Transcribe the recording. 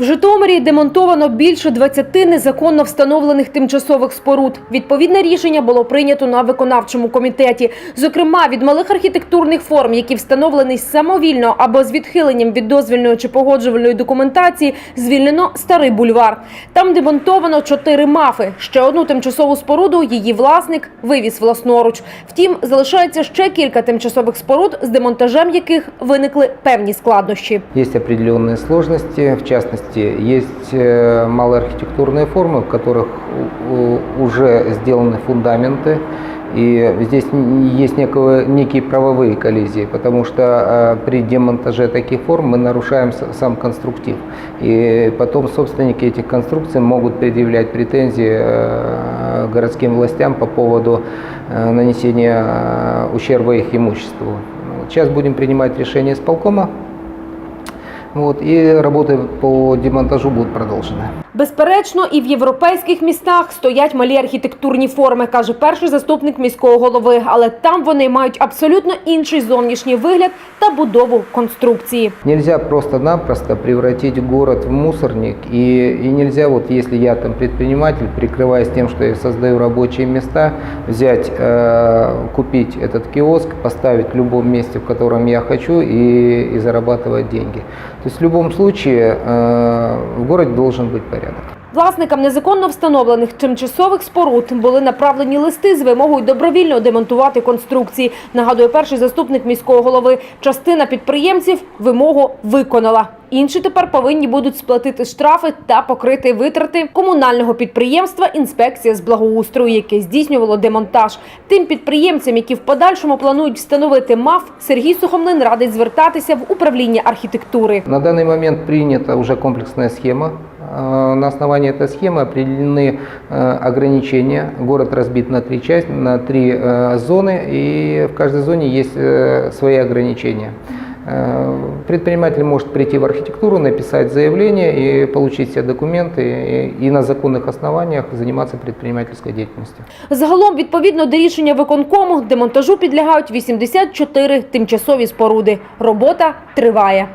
В Житомирі демонтовано більше 20 незаконно встановлених тимчасових споруд. Відповідне рішення було прийнято на виконавчому комітеті. Зокрема, від малих архітектурних форм, які встановлені самовільно або з відхиленням від дозвільної чи погоджувальної документації, звільнено старий бульвар. Там демонтовано чотири мафи. Ще одну тимчасову споруду її власник вивіз власноруч. Втім, залишається ще кілька тимчасових споруд, з демонтажем яких виникли певні складнощі. Есть определенные сложности, в частности, есть э, малоархитектурные формы, в которых уже сделаны фундаменты, и здесь есть некого, некие правовые коллизии, потому что э, при демонтаже таких форм мы нарушаем сам конструктив. И потом собственники этих конструкций могут предъявлять претензии э, городским властям по поводу нанесения ущерба их имуществу. Сейчас будем принимать решение исполкома вот, и работы по демонтажу будут продолжены. Безперечно, і в європейських містах стоять малі архітектурні форми, каже перший заступник міського голови. Але там вони мають абсолютно інший зовнішній вигляд та будову конструкції. Нельзя просто-напросто превратить город в мусорник, и, и нельзя, вот если я там предприниматель, прикрываясь тем, что я создаю рабочие места, взять, э, купить этот киоск, поставить в любом месте, в котором я хочу, и, и зарабатывать деньги. То есть в любом случае э, в городе должен быть порядок. Власникам незаконно встановлених тимчасових споруд були направлені листи з вимогою добровільно демонтувати конструкції. Нагадує перший заступник міського голови. Частина підприємців вимогу виконала. Інші тепер повинні будуть сплатити штрафи та покрити витрати комунального підприємства інспекція з благоустрою, яке здійснювало демонтаж. Тим підприємцям, які в подальшому планують встановити МАФ, Сергій Сухомлин радить звертатися в управління архітектури. На данный момент принята уже комплексная схема. Э, На основании этой схемы определены э, ограничения. Город разбит на три части, на три э, зоны, и в каждой зоне есть э, свои ограничения. Э, Предприниматель может прийти в архитектуру, написать заявление и получить все документы и, и на законных основаниях заниматься предпринимательской деятельностью. Загалом, відповідно до рішення виконкому, демонтажу підлягають 84 тимчасові споруди. Робота триває.